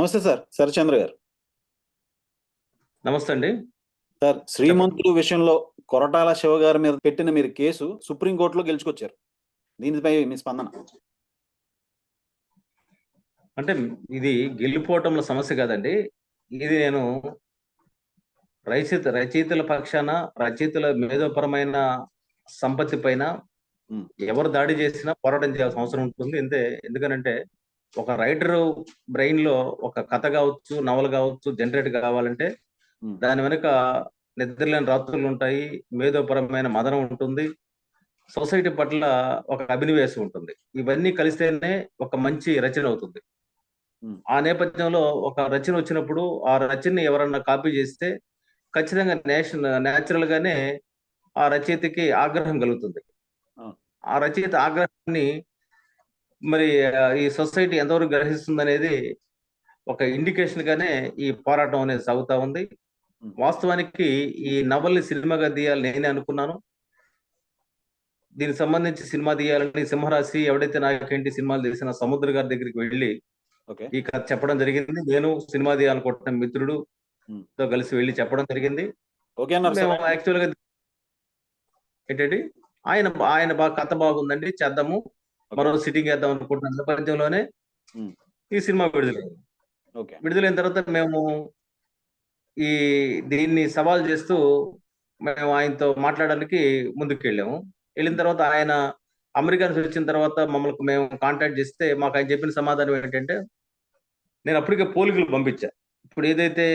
నమస్తే సార్ శరచంద్ర గారు. నమస్తే అండి సార్ శ్రీమంతుడు విషయంలో కొరటాల శివ గారి మీద పెట్టిన మీరు కేసు సుప్రీంకోర్టులో గెలుచుకొచ్చారు. దీనిపై మీ స్పందన? అంటే ఇది గెలిపోవటంలో సమస్య కాదండి. ఇది నేను రచయిత రచయితల పక్షాన రచయితల మేధోపరమైన సంపత్తి పైన. ఎవరు దాడి చేసినా పోరాటం చేయాల్సిన అవసరం ఉంటుంది. ఎంతే ఎందుకనంటే ఒక రైటర్ బ్రెయిన్లో ఒక కథ కావచ్చు నవల కావచ్చు జనరేట్ కావాలంటే ఉమ్. దాని వెనుక నిద్రలేని రాత్రులు ఉంటాయి మేధోపరమైన మదనం ఉంటుంది సొసైటీ పట్ల ఒక అభినవేశం ఉంటుంది ఇవన్నీ కలిస్తేనే ఒక మంచి రచన అవుతుంది ఉమ్. ఆ నేపథ్యంలో ఒక రచన వచ్చినప్పుడు ఆ రచనని ఎవరన్నా కాపీ చేస్తే ఖచ్చితంగా నేషన్ న్యాచురల్ గానే ఆ రచయితకి ఆగ్రహం కలుగుతుంది. ఆ రచయిత ఆగ్రహాన్ని మరి ఈ సొసైటీ ఎంతవరకు గ్రహిస్తుంది అనేది ఒక ఇండికేషన్ గానే ఈ పోరాటం అనేది సాగుతా ఉంది. వాస్తవానికి ఈ నవల్ని సినిమాగా తీయాలని నేనే అనుకున్నాను. దీనికి సంబంధించి సినిమా తీయాలని సింహరాశి ఎవడైతే నాకేంటి సినిమాలు తీసిన సముద్ర గారి దగ్గరికి వెళ్ళి ఈ కథ చెప్పడం జరిగింది. నేను సినిమా తీయాలనుకుంటున్న మిత్రుడు. తో కలిసి వెళ్ళి చెప్పడం జరిగింది. యాక్చువల్గా ఏంటండి? ఆయన ఆయన బాగా కథ బాగుందండి చేద్దాము. మరో సిట్టింగ్ వేద్దాం అనుకుంటున్న. నేపథ్యంలోనే. ఈ సినిమా విడుదలైంది. ఓకే. విడుదలైన తర్వాత మేము ఈ దీన్ని సవాల్ చేస్తూ మేము ఆయనతో మాట్లాడడానికి ముందుకు వెళ్ళాము వెళ్ళిన తర్వాత ఆయన అమెరికా నుంచి వచ్చిన తర్వాత మమ్మల్ని మేము కాంటాక్ట్ చేస్తే మాకు ఆయన చెప్పిన సమాధానం ఏంటంటే నేను అప్పటికే పోలికలు పంపించా. ఇప్పుడు ఏదైతే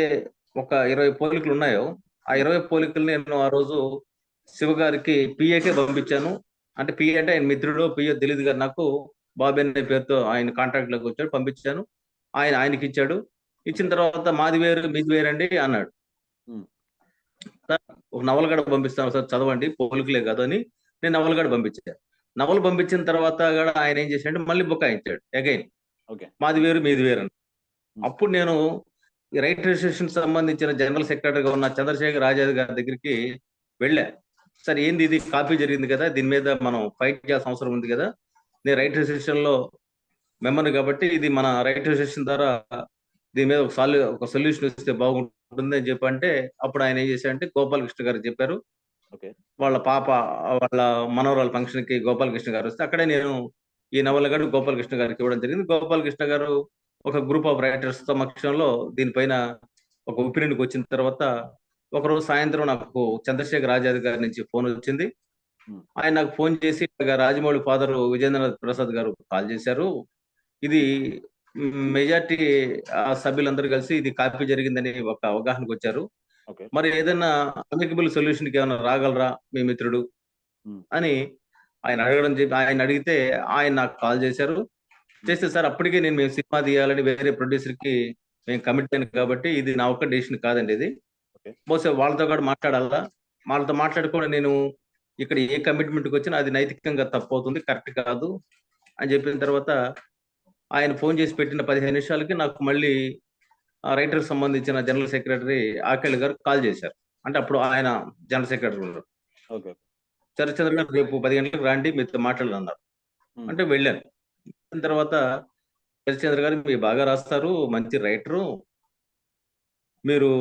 ఒక ఇరవై పోలికలు ఉన్నాయో ఆ ఇరవై పోలికలు నేను ఆ రోజు శివ గారికి పిఏకే పంపించాను. అంటే పిఏ అంటే ఆయన మిత్రుడు పిఏ తెలియదు గారు నాకు బాబీ అనే పేరుతో ఆయన కాంటాక్ట్లోకి వచ్చాడు పంపించాను. ఆయన ఆయనకి ఇచ్చాడు. ఇచ్చిన తర్వాత మాది వేరు మీది వేరండి అన్నాడు. ఉమ్. సార్, ఒక నవల కూడా పంపిస్తాను సార్ చదవండి పోలికలే కాదు అని నేను నవల కూడా పంపించాను నవలు పంపించిన తర్వాత కూడా ఆయన ఏం చేశాడు మళ్ళీ బుకాయించాడు అగైన్ ఓకే. మాది వేరు మీది వేరు అని అప్పుడు నేను రైట్ రిజిస్ట్రేషన్ సంబంధించిన జనరల్ సెక్రటరీగా ఉన్న చంద్రశేఖర్ ఆజాద్ గారి దగ్గరికి వెళ్ళా. సార్ ఏంది ఇది? కాపీ జరిగింది కదా దీని మీద మనం ఫైట్ చేయాల్సిన అవసరం ఉంది కదా. నేను రైట్ రిజిస్ట్రేషన్లో మెంబర్ కాబట్టి ఇది మన రైట్ రిజిస్ట్రేషన్ ద్వారా దీని మీద ఒక సాల్యూ ఒక సొల్యూషన్ ఇస్తే బాగుంటుంది అని చెప్పి అంటే అప్పుడు ఆయన ఏం చేశారంటే గోపాలకృష్ణ గారు చెప్పారు. ఓకే. వాళ్ళ పాప వాళ్ళ మనవరాల ఫంక్షన్కి గోపాలకృష్ణ గారు వస్తే అక్కడే నేను ఈ నవల గారు గోపాలకృష్ణ గారికి ఇవ్వడం జరిగింది. గోపాలకృష్ణ గారు ఒక గ్రూప్ ఆఫ్ రైటర్స్ సమక్షంలో దీనిపైన ఒక ఒపీనియన్కి వచ్చిన తర్వాత ఒకరోజు సాయంత్రం నాకు చంద్రశేఖర్ ఆజాద్ గారి నుంచి ఫోన్ వచ్చింది. ఆయన నాకు ఫోన్ చేసి రాజమౌళి ఫాదర్ విజేంద్రనాథ్ ప్రసాద్ గారు కాల్ చేశారు. ఇది మెజార్టీ సభ్యులందరూ కలిసి ఇది కాపీ జరిగిందని ఒక అవగాహనకు వచ్చారు. మరి ఏదైనా అమికబుల్ సొల్యూషన్కి ఏమైనా రాగలరా మీ మిత్రుడు. అని ఆయన అడగడం చెప్పి ఆయన అడిగితే ఆయన నాకు కాల్ చేశారు. చేస్తే సార్ అప్పటికే నేను మేము సినిమా తీయాలని వేరే ప్రొడ్యూసర్కి మేము కమిట్ అయ్యాను కాబట్టి ఇది నా ఒక్క డెసిషన్ కాదండి ఇది. బహుశా వాళ్ళతో కూడా మాట్లాడాలా? వాళ్ళతో మాట్లాడుకోవడం నేను ఇక్కడ ఏ కమిట్మెంట్కి వచ్చినా అది నైతికంగా తప్పు అవుతుంది కరెక్ట్ కాదు అని చెప్పిన తర్వాత ఆయన ఫోన్ చేసి పెట్టిన పదిహేను నిమిషాలకి నాకు మళ్ళీ ఆ రైటర్ సంబంధించిన జనరల్ సెక్రటరీ ఆకేళ్ గారు కాల్ చేశారు. అంటే అప్పుడు ఆయన జనరల్ సెక్రటరీ ఉన్నారు. చరచంద్ర గారు రేపు పది గంటలకు రండి మీతో మాట్లాడాలన్నారు. అంటే వెళ్ళాను. వెళ్ళిన తర్వాత చరచంద్ర గారు మీరు బాగా రాస్తారు మంచి రైటరు మీరు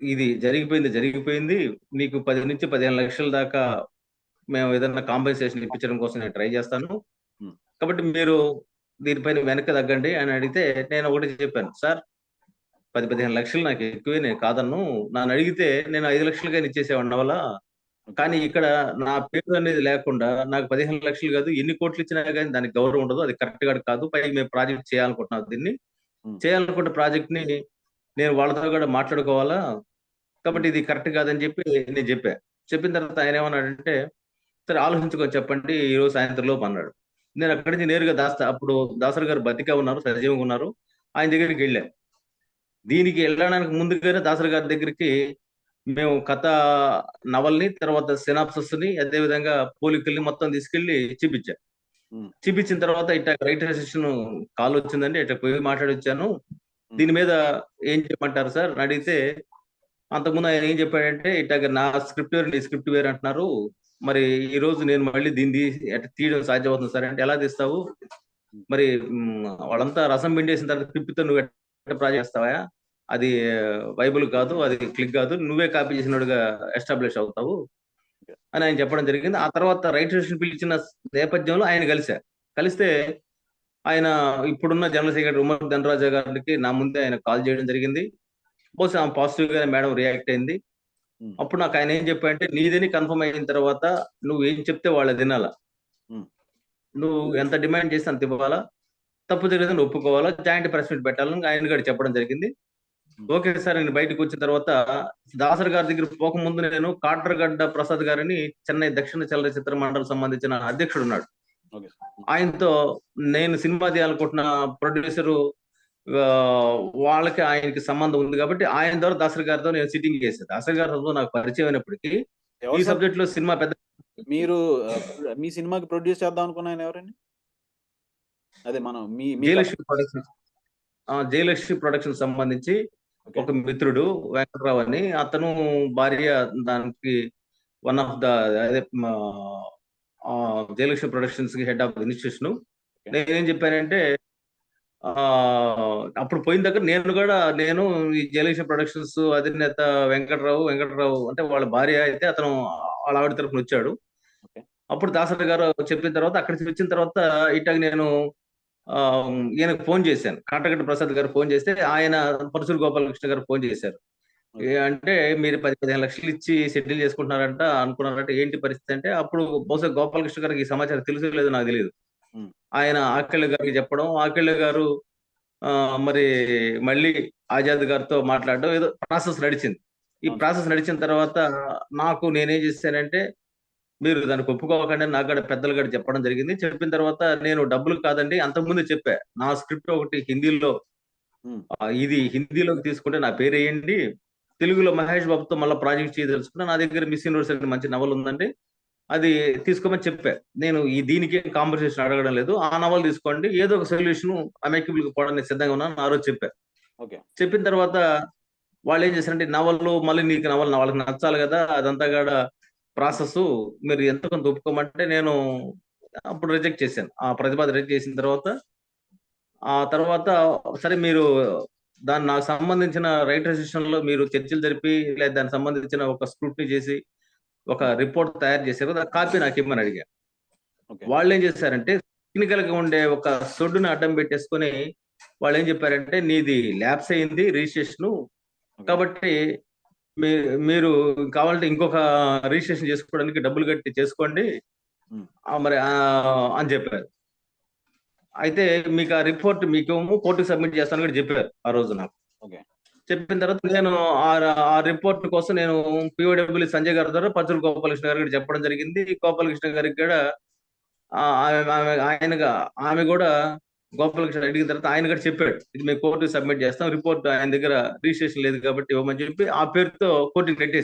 ఇది జరిగిపోయింది జరిగిపోయింది. మీకు పది నుంచి పదిహేను లక్షల దాకా మేము ఏదైనా కాంపెన్సేషన్ ఇప్పించడం కోసం నేను ట్రై చేస్తాను. కాబట్టి మీరు దీనిపైన వెనక్కి తగ్గండి అని అడిగితే నేను ఒకటి చెప్పాను. సార్ పది పదిహేను లక్షలు నాకు ఎక్కువే నేను కాదన్ను. నన్ను అడిగితే నేను ఐదు లక్షలుగా ఇచ్చేసేవాడిన వల్ల. కానీ ఇక్కడ నా పేరు అనేది లేకుండా నాకు పదిహేను లక్షలు కాదు ఎన్ని కోట్లు ఇచ్చినా కానీ దానికి గౌరవం ఉండదు. అది కరెక్ట్గా కాదు. పైగా మేము ప్రాజెక్ట్ చేయాలనుకుంటున్నాం దీన్ని. చేయాలనుకుంటే ప్రాజెక్ట్ని నేను వాళ్ళతో కూడా మాట్లాడుకోవాలా? కాబట్టి ఇది కరెక్ట్ కాదని చెప్పి నేను చెప్పా. చెప్పిన తర్వాత ఆయన ఏమన్నాడంటే సరే ఆలోచించుకొని చెప్పండి ఈ రోజు సాయంత్రం లోపు అన్నాడు. నేను అక్కడి నుంచి నేరుగా దాస్తా అప్పుడు దాసరి గారు బతిగా ఉన్నారు సజీవంగా ఉన్నారు. ఆయన దగ్గరికి వెళ్ళా. దీనికి వెళ్ళడానికి ముందుగానే దాసరి గారి దగ్గరికి మేము కథ నవల్ని తర్వాత సినాప్సస్ని అదే విధంగా పోలికల్ని మొత్తం తీసుకెళ్ళి చూపించా. చూపించిన తర్వాత ఇట్లా రైటర్ సెషన్ కాల్ వచ్చిందండి ఇట్లా పోయి మాట్లాడి వచ్చాను దీని మీద ఏం చెప్పమంటారు సార్? అడిగితే అంతకుముందు ఆయన ఏం చెప్పాడంటే ఇట్లా నా స్క్రిప్ట్ వేరు నీ స్క్రిప్ట్ వేరు అంటున్నారు. మరి ఈ రోజు నేను మళ్ళీ దీన్ని తీయడం సాధ్యమవుతుంది సార్ అంటే ఎలా తీస్తావు? మరి వాళ్ళంతా రసం పిండేసిన తర్వాత పిప్పితో నువ్వు ఎట్లా ప్రాజెక్ట్ చేస్తావా? అది బైబుల్ కాదు అది క్లిక్ కాదు నువ్వే కాపీ చేసినట్టుగా ఎస్టాబ్లిష్ అవుతావు. అని ఆయన చెప్పడం జరిగింది. ఆ తర్వాత రైట్ స్టేషన్ పిలిచిన నేపథ్యంలో ఆయన కలిశా. కలిస్తే ఆయన ఇప్పుడున్న జనరల్ సెక్రటరీ ఉమర్ ధనరాజా గారికి నా ముందే ఆయన కాల్ చేయడం జరిగింది. బహుశా పాజిటివ్గా మేడం రియాక్ట్ అయింది. అప్పుడు నాకు ఆయన ఏం చెప్పాడంటే నీదని కన్ఫర్మ్ అయిన తర్వాత నువ్వు ఏం చెప్తే వాళ్ళ తినాలా. నువ్వు ఎంత డిమాండ్ చేస్తే అంత ఇవ్వాలా? తప్పు జరిగిందని ఒప్పుకోవాలా? జాయింట్ ప్రెస్ మీట్ పెట్టాలని ఆయన గారు చెప్పడం జరిగింది. ఓకే సార్ నేను బయటకు వచ్చిన తర్వాత దాసర్ గారి దగ్గర పోకముందు నేను కాట్రగడ్డ ప్రసాద్ గారిని చెన్నై దక్షిణ చలనచిత్ర మండలి సంబంధించిన అధ్యక్షుడు ఉన్నాడు. ఆయనతో నేను సినిమా తీయాలనుకుంటున్న ప్రొడ్యూసరు వాళ్ళకి ఆయనకి సంబంధం ఉంది కాబట్టి ఆయన ద్వారా దాసరి గారితో నేను సిట్టింగ్ చేశాను దాసరి గారితో నాకు పరిచయం అయినప్పటికీ ఈ? సబ్జెక్ట్లో సినిమా పెద్ద మీరు మీ సినిమాకి ప్రొడ్యూస్ చేద్దాం అనుకున్న ఆయన ఎవరండి? అదే మనం మీ జయలక్ష్మి ప్రొడక్షన్ జయలక్ష్మి ప్రొడక్షన్ సంబంధించి. ఒక మిత్రుడు వెంకట్రావు అని. అతను భార్య దానికి వన్ ఆఫ్ ద అదే జయలక్ష్మి ప్రొడక్షన్స్కి హెడ్ ఆఫ్ ఇన్స్టిట్యూషన్. నేనేం చెప్పానంటే ఆ అప్పుడు పోయిన దగ్గర నేను కూడా నేను ఈ జయలక్ష్మి ప్రొడక్షన్స్ అధినేత వెంకట్రావు వెంకట్రావు అంటే వాళ్ళ భార్య అయితే అతను వాళ్ళ ఆవిడ తరఫున వచ్చాడు. అప్పుడు దాసరి గారు చెప్పిన తర్వాత అక్కడికి వచ్చిన తర్వాత ఇట్లాగ నేను ఈయనకు ఫోన్ చేశాను. కాటగడ్డ ప్రసాద్ గారు ఫోన్ చేస్తే ఆయన పరశురు గోపాలకృష్ణ గారు ఫోన్ చేశారు. అంటే మీరు పది పదిహేను లక్షలు ఇచ్చి సెటిల్ చేసుకుంటున్నారంట అనుకున్నారంట ఏంటి పరిస్థితి అంటే అప్పుడు బహుశా గోపాలకృష్ణ గారికి ఈ సమాచారం తెలుసు లేదో నాకు తెలియదు. ఆయన ఆకెళ్ళ గారికి చెప్పడం ఆకెళ్ళ గారు మరి మళ్ళీ ఆజాద్ గారితో మాట్లాడడం ఏదో ప్రాసెస్ నడిచింది. ఈ. ప్రాసెస్ నడిచిన తర్వాత నాకు నేనేం చేశానంటే మీరు దానికి ఒప్పుకోకండి నాకు కూడా పెద్దలు కూడా చెప్పడం జరిగింది. చెప్పిన తర్వాత నేను డబ్బులు కాదండి అంతకుముందు చెప్పా. నా స్క్రిప్ట్ ఒకటి హిందీలో ఇది హిందీలోకి తీసుకుంటే నా పేరు వేయండి తెలుగులో మహేష్ బాబుతో మళ్ళీ ప్రాజెక్ట్ చేయదలుచుకున్నా నా దగ్గర మిస్ యూనివర్సిటీ మంచి నవల ఉందండి. అది తీసుకోమని చెప్పా. నేను ఈ దీనికి కాంపన్సేషన్ అడగడం లేదు. ఆ నవల తీసుకోండి. ఏదో ఒక సొల్యూషన్ అమెక్యుబుల్ పోవడానికి సిద్ధంగా ఉన్నాను ఆ రోజు చెప్పా. ఓకే. చెప్పిన తర్వాత వాళ్ళు ఏం చేశారంటే నవలు మళ్ళీ నీకు నవలు వాళ్ళకి నచ్చాలి కదా అదంతా కూడా ప్రాసెస్ మీరు ఎంత కొంత ఒప్పుకోమంటే నేను అప్పుడు రిజెక్ట్ చేశాను. ఆ ప్రతిపాదన రిజెక్ట్ చేసిన తర్వాత ఆ తర్వాత సరే మీరు దాని నాకు సంబంధించిన సెషన్లో మీరు చర్చలు జరిపి లేదా దానికి సంబంధించిన ఒక స్క్రూట్నీ చేసి ఒక రిపోర్ట్ తయారు చేశారు కదా కాపీ నాకు ఇమ్మని అడిగా. వాళ్ళు ఏం చేశారంటే టెక్నికల్గా ఉండే ఒక సొడ్డుని అడ్డం పెట్టేసుకొని వాళ్ళు ఏం చెప్పారంటే నీది ల్యాబ్స్ అయింది రిజిస్ట్రేషన్. కాబట్టి మీ- మీరు కావాలంటే ఇంకొక రిజిస్ట్రేషన్ చేసుకోవడానికి డబ్బులు కట్టి చేసుకోండి. మరి అని చెప్పారు. అయితే మీకు ఆ రిపోర్ట్ మీకు కోర్టుకి సబ్మిట్ చేస్తాను కూడా చెప్పారు ఆ రోజు నాకు. ఓకే. చెప్పిన తర్వాత నేను ఆ ఆ రిపోర్ట్ కోసం నేను పిఓడబ్ల్యూ సంజయ్ గారి ద్వారా పచ్చల గోపాలకృష్ణ గారికి చెప్పడం జరిగింది. గోపాలకృష్ణ గారికి కూడా ఆయనగా ఆమె కూడా గోపాలకృష్ణ అడిగిన తర్వాత ఆయన కూడా చెప్పాడు ఇది మేము కోర్టుకి సబ్మిట్ చేస్తాం రిపోర్ట్ ఆయన దగ్గర రిజిస్ట్రేషన్ లేదు కాబట్టి ఇవ్వమని చెప్పి ఆ పేరుతో కోర్టుకి నెట్టేసి